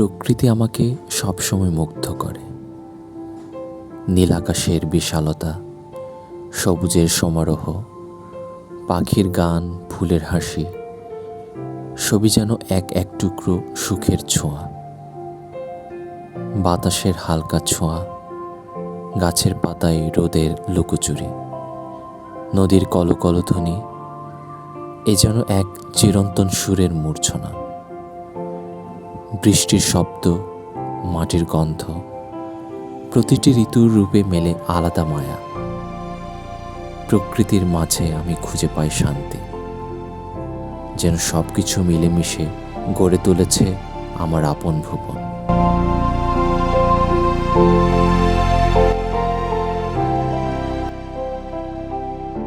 প্রকৃতি আমাকে সবসময় মুগ্ধ করে। নীল আকাশের বিশালতা, সবুজের সমারোহ, পাখির গান, ফুলের হাসি, সবই যেন এক এক টুকরো সুখের ছোঁয়া। বাতাসের হালকা ছোঁয়া, গাছের পাতায় রোদের লুকোচুরি, নদীর কলকলধ্বনি, এ যেন এক চিরন্তন সুরের মূর্ছনা। বৃষ্টির শব্দ, মাটির গন্ধ, প্রতিটি ঋতুর রূপে মেলে আলাদা মায়া। প্রকৃতির মাঝে আমি খুঁজে পাই শান্তি। যেন সব কিছু মিলেমিশে গড়ে তুলেছে আমার আপন ভুবন।